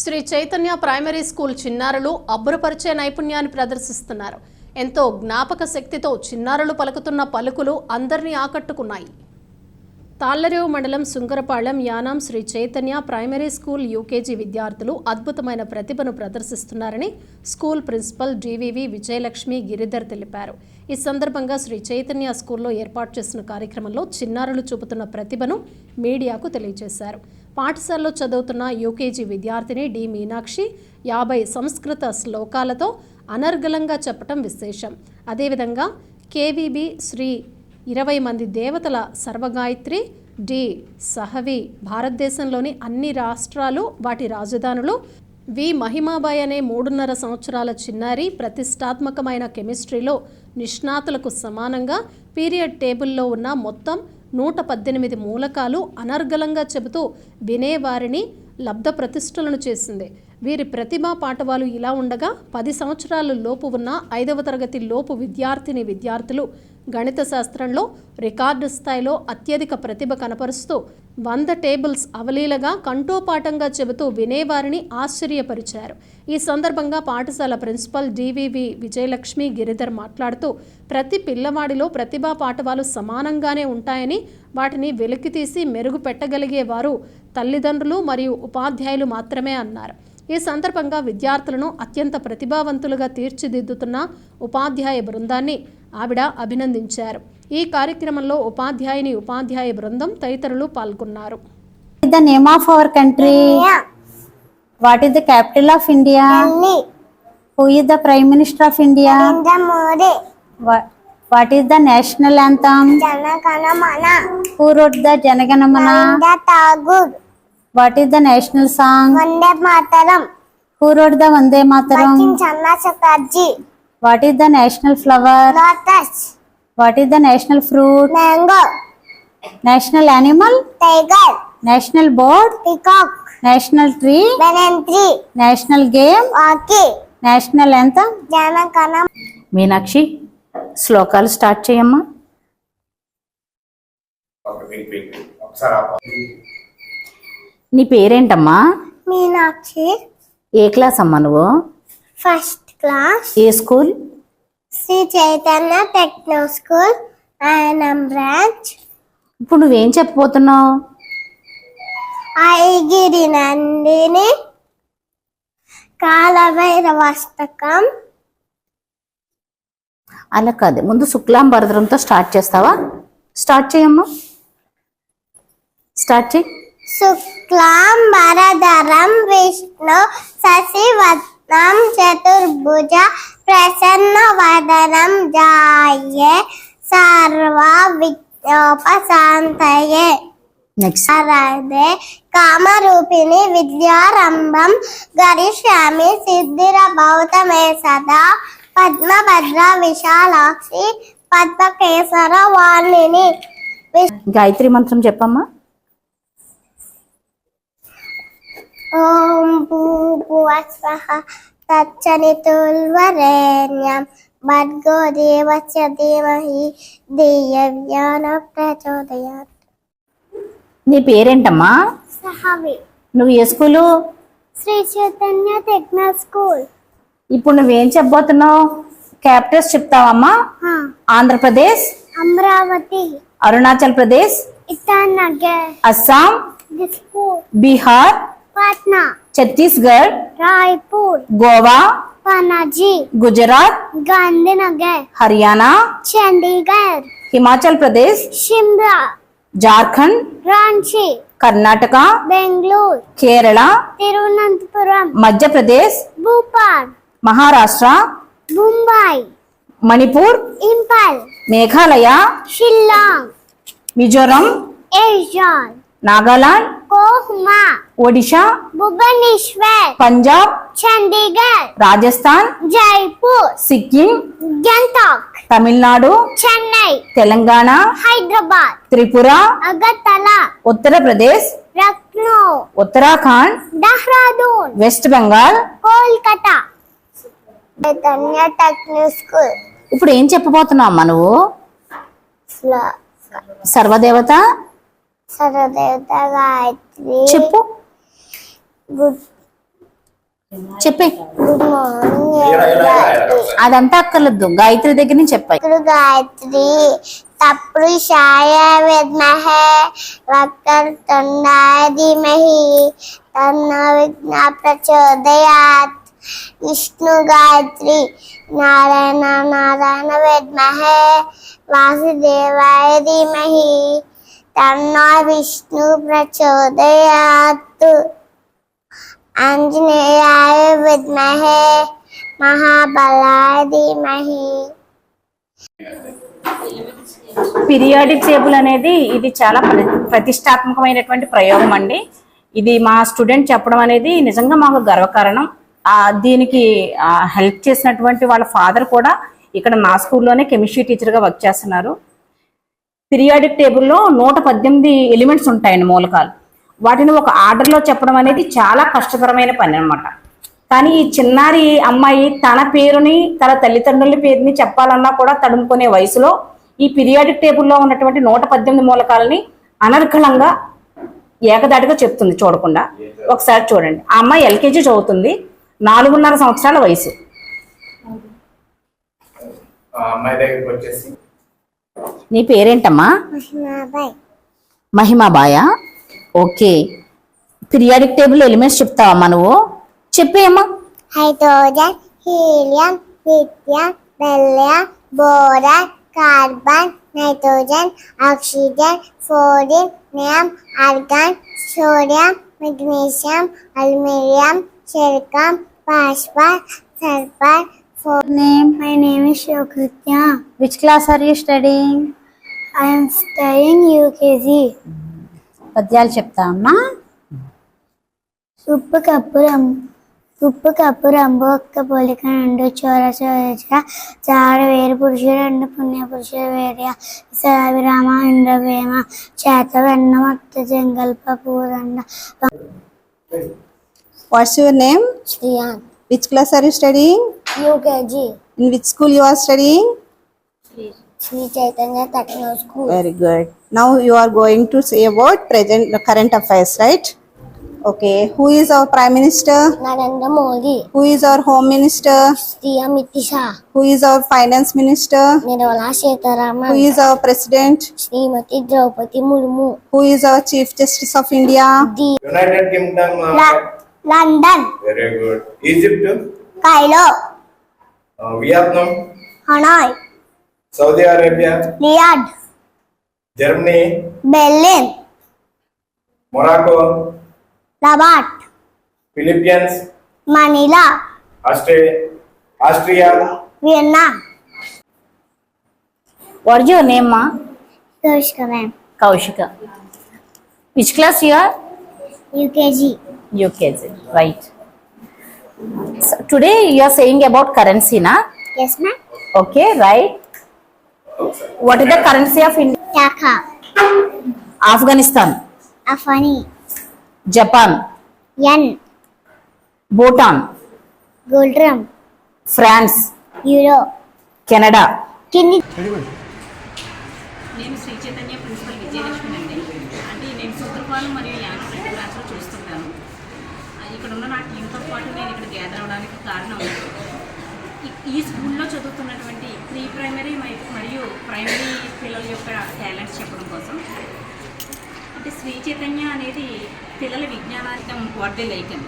Shri Chaitanya primary school చిన్నారులు అబ్బురపరిచే నైపుణ్యాన్ని ప్రదర్శిస్తున్నారు. ఎంతో జ్ఞాపక శక్తితో చిన్నారులు పలుకుతున్న పలుకులు అందరినీ ఆకట్టుకున్నాయి. తాళ్ళరేవు మండలం Sunkarapalem Yanam Sri Chaitanya primary school UKG విద్యార్థులు అద్భుతమైన ప్రతిభను ప్రదర్శిస్తున్నారని school principal DVV Vijayalakshmi Giridhar తెలిపారు. ఈ సందర్భంగా శ్రీ చైతన్య స్కూల్లో ఏర్పాటు చేసిన కార్యక్రమంలో చిన్నారులు చూపుతున్న ప్రతిభను మీడియాకు తెలియజేశారు. పాఠశాలలో చదువుతున్న యూకేజీ విద్యార్థిని డి. మీనాక్షి యాభై సంస్కృత శ్లోకాలతో అనర్గళంగా చెప్పటం విశేషం. అదేవిధంగా కేవీబీ శ్రీ ఇరవై మంది దేవతల సర్వగాయత్రి డి. సహవి భారతదేశంలోని అన్ని రాష్ట్రాలు వాటి రాజధానులు వి. మహిమాబాయ్ అనే మూడున్నర సంవత్సరాల చిన్నారి ప్రతిష్టాత్మకమైన కెమిస్ట్రీలో నిష్ణాతులకు సమానంగా పీరియడ్ టేబుల్లో ఉన్న మొత్తం నూట పద్దెనిమిది మూలకాలు అనర్గళంగా చెబుతూ వినేవారిని లబ్ధ ప్రతిష్టలను చేసింది. వీరి ప్రతిభా పాఠవాలు ఇలా ఉండగా పది సంవత్సరాల లోపు ఉన్న ఐదవ తరగతి లోపు విద్యార్థిని విద్యార్థులు గణిత శాస్త్రంలో రికార్డు స్థాయిలో అత్యధిక ప్రతిభ కనపరుస్తూ వంద టేబుల్స్ అవలీలగా కంఠోపాఠంగా చెబుతూ వినేవారిని ఆశ్చర్యపరిచారు. ఈ సందర్భంగా పాఠశాల ప్రిన్సిపల్ డివివి విజయలక్ష్మి గిరిధర్ మాట్లాడుతూ ప్రతి పిల్లవాడిలో ప్రతిభా పాఠవాలు సమానంగానే ఉంటాయని వాటిని వెలికితీసి మెరుగు పెట్టగలిగేవారు తల్లిదండ్రులు మరియు ఉపాధ్యాయులు మాత్రమే అన్నారు. ఈ సందర్భంగా విద్యార్థులను అత్యంత ప్రతిభావంతులుగా తీర్చిదిద్దుతున్న ఉపాధ్యాయ బృందాన్ని ఆవిడ అభినందించారు ఈ కార్యక్రమంలో ఉపాధ్యాయుని ఉపాధ్యాయ బృందం తదితరులు పాల్గొన్నారు the name of our country? What is the capital of India? Delhi, Who is the Prime Minister of India? Narendra Modi, What, what is the national anthem? Jana Gana Mana, Who wrote the Janaganamana? Rabindranath Tagore, What is the national song? What is the national flower what is the national fruit mango national animal tiger national bird peacock national tree banyan tree national game hockey national anthem జనగణం Meenakshi శ్లోకాలు start చేయమ్మా. నీ పేరేంటమ్మా? మీనాక్షి. ఏ class అమ్మా నువ్వు? First class, ఏ school? Sri Chaitanya Techno School, Anam branch, ఇప్పుడు నువ్వేం చెప్పబోతున్నావు? ఐగిరి నందిని కాలభైరవస్తకం అలా కాదు. ముందు శుక్లాం భరద్రంతో స్టార్ట్ చేస్తావా? స్టార్ట్ చేయమ్మా. స్టార్ట్ చేయి. శుక్లాం వరదరం విష్ణు శశివత్నం చతుర్భుజ ప్రసన్న వదనం జాయే సర్వ విజ్ఞోపశాంతయే ఆరాధే కామరూపిణి విద్యారంభం గరిష్యామి సిద్ధిర భౌతమే సదా పద్మభద్ర విశాలాక్షి పద్మకేసర వాణిని. గాయత్రి మంత్రం చెప్పమ్మా. ఓం భూభువస్వః తచ్చనితుల్వరేణ్యం భర్గో దేవస్య ధీమహి ధియవ్యాన ప్రచోదయాత్ నీ పేరేంటమ్మా? సహవి। నువ్వు ఏ school? Sri Chaitanya techno school. ఇప్పుడు నువ్వేం చెప్పబోతున్నావు? క్యాపిటల్స్ చెప్తావమ్మా? Andhra Pradesh? Amaravati. Arunachal Pradesh? Itanagar. Assam? Dispur. Bihar Patna Chhattisgarh Raipur Goa Panaji Gujarat Gandhinagar Haryana Chandigarh Himachal Pradesh Shimla Jharkhand Ranchi Karnataka Bengaluru Kerala Thiruvananthapuram Madhya Pradesh Bhupal Maharashtra Mumbai Manipur Imphal Meghalaya Shillong Mizoram Aizawl Nagaland Kohima Odisha Bhubaneswar Punjab Chandigarh Rajasthan Jaipur Sikkim గంటాక్ Tamil Nadu Chennai Telangana Hyderabad Tripura Agartala Uttar Pradesh Lucknow Uttarakhand Dehradun West Bengal. Kolkata. Chaitanya techno school. ఇప్పుడు ఏం చెప్పబోతున్నావు అమ్మా నువ్వు? సర్వదేవత? సరదేవత గాయత్రి చెప్పు. గుడ్ చెప్పే. Good morning. అదంతా అక్కర్లేదు. గాయత్రి దగ్గర నుంచి చెప్పాయి ఇప్పుడు గాయత్రి. తప్పుడు ఛాయ విద్మహే వక్ర తుండాయ ధీమహి తన్న విఘ్న ప్రచోదయాత్. విష్ణు గాయత్రి నారాయణ నారాయణ విద్మహే వాసుదేవాయ ధీమహి. తన్న విష్ణు ప్రచోదయాత్తు. ఆంజనేయాయ విద్మహే మహాబలాయ ధీమహి పీరియాడిక్ టేబుల్ అనేది ఇది చాలా ప్ర- ప్రతిష్టాత్మకమైనటువంటి ప్రయోగం అండి. ఇది మా స్టూడెంట్ చెప్పడం అనేది నిజంగా మాకు గర్వకారణం. దీనికి హెల్ప్ చేసినటువంటి వాళ్ళ ఫాదర్ కూడా ఇక్కడ నా స్కూల్లోనే కెమిస్ట్రీ టీచర్గా వర్క్ చేస్తున్నారు. పీరియాడిక్ టేబుల్లో నూట పద్దెనిమిది ఎలిమెంట్స్ ఉంటాయండి మూలకాలు. వాటిని ఒక ఆర్డర్లో చెప్పడం అనేది చాలా కష్టతరమైన పని అనమాట కానీ ఈ చిన్నారి అమ్మాయి తన పేరుని తన తల్లిదండ్రుల పేరుని చెప్పాలన్నా కూడా తడుముకునే వయసులో ఈ పీరియాడిక్ టేబుల్లో ఉన్నటువంటి నూట పద్దెనిమిది మూలకాలని అనర్కళంగా ఏకదాటిగా చెప్తుంది చూడకుండా. ఒకసారి చూడండి. ఆ అమ్మాయి ఎల్కేజీ చదువుతుంది. నాలుగున్నర సంవత్సరాల వయసు. అమ్మాయి దగ్గరికి వచ్చేసి నీ పేరేంటమ్మా? Mahimabai. Okay. Periodic table elements చెప్తావమ్మా నువ్వు. చెప్పేయమ్మా. Hydrogen helium lithium beryllium boron carbon nitrogen oxygen fluorine neon argon sodium magnesium aluminium silicon phosphorus sulphur name my name is Shokritya which class are you studying I am studying UKG పద్యాలు చెప్తావమ్మా ఉప్పు cup రం ఉప్పు cup రంబు ఒక్క పోలిక రెండు చోర చోర చార. వేరు పురుషుడు రెండు పుణ్య పురుషుడు వేర్య. విరామ ఇంద్రవేమ చేత వెన్న మత్త జంగల్ప పూరండ What's your name? Shreyan. Which class are you studying? UKG. In which school you are studying? Sri Chaitanya Techno School. Very good. Now you are going to say about present current affairs, right? Okay. Who is our Prime Minister? Narendra Modi. Who is our Home Minister? Shri Amit Who is our Finance Minister? Nirmala Sitharaman. Who is our President? Srimati Draupati Murmu. Who is our Chief Justice of India? The United Kingdom. Uh, London. Very good. Egypt. Cairo. Uh, Vietnam. Hanoi. Saudi Arabia. Riyadh. Germany. Berlin. Morocco. Rabat. Philippines. Manila. Austria. Austria. Vienna. What's your name, ma? Kaushika, ma'am. Kaushika. Which class you are? UKG. You are UKG UKG right today you are saying about కరెన్సీనా yes ma'am okay right what is the currency of India taka Afghanistan Afghani Japan yen Bhutan గుల్డ్రమ్ France euro Canada కిన్ని నేను Sri Chaitanya principal Vijayalakshmi అండి. అంటే నేను సూత్రపాలెం మరియు యానం రెండు బ్రాంచ్లో చూస్తుంటాను ఆ, ఇక్కడ ఉన్న నా టీంతో పాటు నేను ఇక్కడ గ్యాదర్ అవడానికి కారణం ఈ- స్కూల్లో చదువుతున్నటువంటి ప్రీ ప్రైమరీ మై- మరియు ప్రైమరీ పిల్లల యొక్క టాలెంట్స్ చెప్పడం కోసం అంటే శ్రీ చైతన్య అనేది పిల్లల విజ్ఞానానికి వాట్ దే లైక్ అని.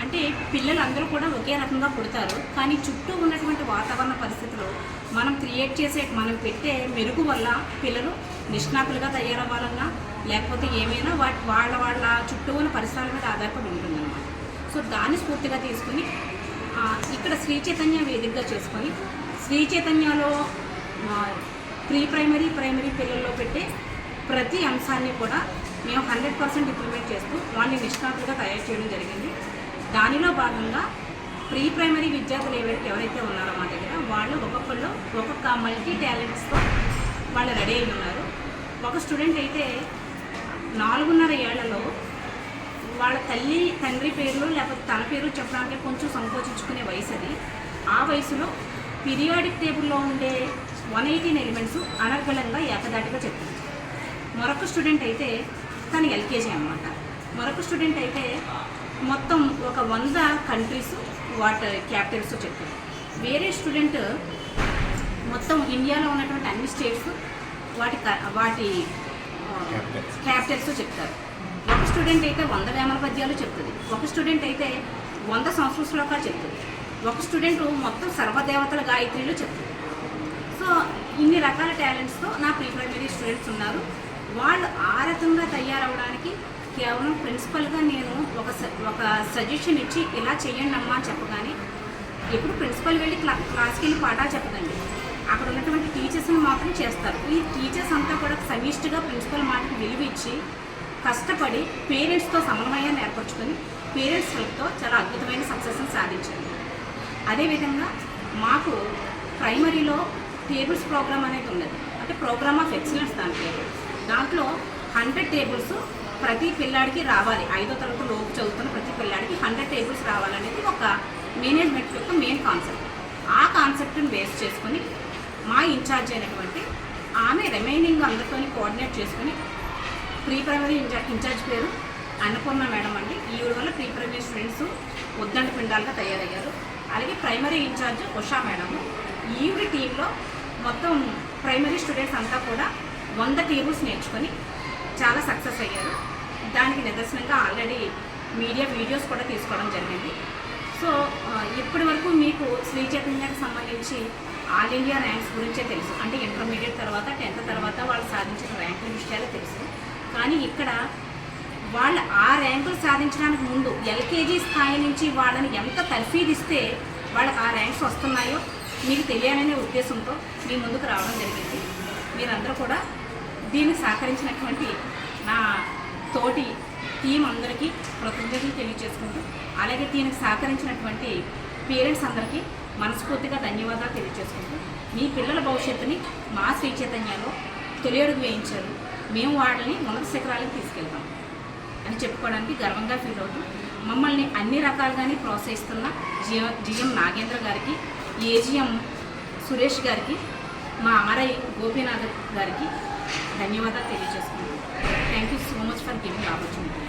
అంటే పిల్లలందరూ కూడా ఒకే రకంగా పుడతారు కానీ చుట్టూ ఉన్నటువంటి వాతావరణ పరిస్థితులు మనం క్రియేట్ చేసే మనం పెట్టే మెరుగు వల్ల పిల్లలు నిష్ణాతులుగా తయారవ్వాలన్నా లేకపోతే ఏమైనా వాటి వాళ్ళ వాళ్ళ చుట్టూ ఉన్న పరిసరాల మీద ఆధారపడి ఉంటుందన్నమాట. సో దాన్ని స్ఫూర్తిగా తీసుకుని ఇక్కడ శ్రీ చైతన్య వేదికగా చేసుకొని శ్రీ చైతన్యలో ప్రీ ప్రైమరీ ప్రైమరీ పిల్లల్లో పెట్టే ప్రతి అంశాన్ని కూడా మేము హండ్రెడ్ పర్సెంట్ ఇంప్లిమెంట్ చేస్తూ వాళ్ళని నిష్ణాతులుగా తయారు చేయడం జరిగింది. దానిలో భాగంగా ప్రీ ప్రైమరీ విద్యార్థులు ఎవరి ఎవరైతే ఉన్నారో మా దగ్గర వాళ్ళు ఒక్కొక్కళ్ళు ఒక్కొక్క మల్టీ టాలెంట్స్తో వాళ్ళు రెడీ అయి ఉన్నారు. ఒక స్టూడెంట్ అయితే నాలుగున్నర ఏళ్ళలో వాళ్ళ తల్లి తండ్రి పేర్లు లేకపోతే తన పేరు చెప్పడానికి కొంచెం సంకోచించుకునే వయసు అది. ఆ వయసులో పీరియాడిక్ టేబుల్లో ఉండే వన్ ఎయిటీన్ ఎలిమెంట్స్ అనర్గళంగా ఏకదాటిగా చెప్తుంది మరొక స్టూడెంట్ అయితే తను ఎల్కేజీ అనమాట మరొక స్టూడెంట్ అయితే మొత్తం ఒక వంద కంట్రీస్ వాటి క్యాపిటల్స్ చెప్తుంది వేరే స్టూడెంట్ మొత్తం ఇండియాలో ఉన్నటువంటి అన్ని స్టేట్స్ వాటి వాటి క్యాపిటల్స్ చెప్తారు స్టూడెంట్ అయితే వంద వేమన పద్యాలు చెప్తుంది. ఒక స్టూడెంట్ అయితే వంద సంస్కృత శ్లోకాలు చెప్తుంది. ఒక స్టూడెంట్ మొత్తం సర్వదేవతల గాయత్రిలో చెప్తుంది. సో ఇన్ని రకాల టాలెంట్స్తో నా ప్రీ ప్రైమరీ స్టూడెంట్స్ ఉన్నారు. వాళ్ళు ఆ రకంగా తయారవడానికి కేవలం ప్రిన్సిపల్గా నేను ఒక ఒక సజెషన్ ఇచ్చి ఇలా చేయండి అమ్మా అని చెప్పగానే ఎప్పుడు ప్రిన్సిపల్ వెళ్ళి క్లా క్లాస్కి వెళ్ళి పాఠాలు చెప్పదండి అక్కడ ఉన్నటువంటి టీచర్స్ని మాత్రం చేస్తారు. ఈ టీచర్స్ అంతా కూడా సమిష్టిగా ప్రిన్సిపల్ మాటకి విలువ ఇచ్చి కష్టపడి పేరెంట్స్తో సమన్వయాన్ని ఏర్పరచుకొని పేరెంట్స్ హెల్ప్తో చాలా అద్భుతమైన సక్సెస్ని సాధించింది అదేవిధంగా మాకు ప్రైమరీలో టేబుల్స్ ప్రోగ్రామ్ అనేది ఉన్నది. అంటే ప్రోగ్రామ్ ఆఫ్ ఎక్సలెన్స్ దాని పేరు. దాంట్లో హండ్రెడ్ టేబుల్స్ ప్రతి పిల్లాడికి రావాలి. ఐదో తరగతి లోపు చదువుతున్న ప్రతి పిల్లాడికి హండ్రెడ్ టేబుల్స్ రావాలనేది ఒక మేనేజ్మెంట్ యొక్క మెయిన్ కాన్సెప్ట్. ఆ కాన్సెప్ట్ని బేస్ చేసుకొని మా ఇన్ఛార్జ్ అయినటువంటి ఆమె రిమైనింగ్ అందరితో కోఆర్డినేట్ చేసుకుని ప్రీ ప్రైమరీ ఇన్ఛార్జ్ ఇన్ఛార్జ్ పేరు అన్నపూర్ణ మేడం అండి. ఈవిడ వల్ల ప్రీ ప్రైమరీ స్టూడెంట్స్ ఉద్దండ పిండాలుగా తయారయ్యారు. అలాగే ప్రైమరీ ఇన్ఛార్జ్ ఉషా మేడం. ఈవిడ టీంలో మొత్తం ప్రైమరీ స్టూడెంట్స్ అంతా కూడా వంద టేబుల్స్ నేర్చుకొని చాలా సక్సెస్ అయ్యారు. దానికి నిదర్శనంగా ఆల్రెడీ మీడియా వీడియోస్ కూడా తీసుకోవడం జరిగింది. సో ఇప్పటి వరకు మీకు శ్రీ చైతన్యానికి సంబంధించి ఆల్ ఇండియా ర్యాంక్స్ గురించే తెలుసు. అంటే ఇంటర్మీడియట్ తర్వాత టెన్త్ తర్వాత వాళ్ళు సాధించిన ర్యాంకుల విషయాలే తెలుసు. కానీ ఇక్కడ వాళ్ళు ఆ ర్యాంకులు సాధించడానికి ముందు ఎల్కేజీ స్థాయి నుంచి వాళ్ళని ఎంత తర్ఫీదిస్తే వాళ్ళకి ఆ ర్యాంక్స్ వస్తున్నాయో మీకు తెలియాలనే ఉద్దేశంతో మీ ముందుకు రావడం జరిగింది. మీరందరూ కూడా దీన్ని సహకరించినటువంటి నా తోటి టీం అందరికీ కృతజ్ఞతలు తెలియజేసుకుంటూ అలాగే దీనికి సహకరించినటువంటి పేరెంట్స్ అందరికీ మనస్ఫూర్తిగా ధన్యవాదాలు తెలియజేసుకుంటూ మీ పిల్లల భవిష్యత్తుని మా శ్రీ చైతన్యలో తొలి అడుగు వేయించారు. మేము వాళ్ళని ఉన్నత శిఖరాలకు తీసుకెళ్తాం అని చెప్పుకోవడానికి గర్వంగా ఫీల్ అవుతూ మమ్మల్ని అన్ని రకాలుగానే ప్రోత్సహిస్తున్న జిఎం జిఎం నాగేంద్ర గారికి ఏజిఎం సురేష్ గారికి మా ఆర్ఐ గోపీనాథ్ గారికి ధన్యవాదాలు తెలియజేసుకుంటాం thank you so much for giving opportunity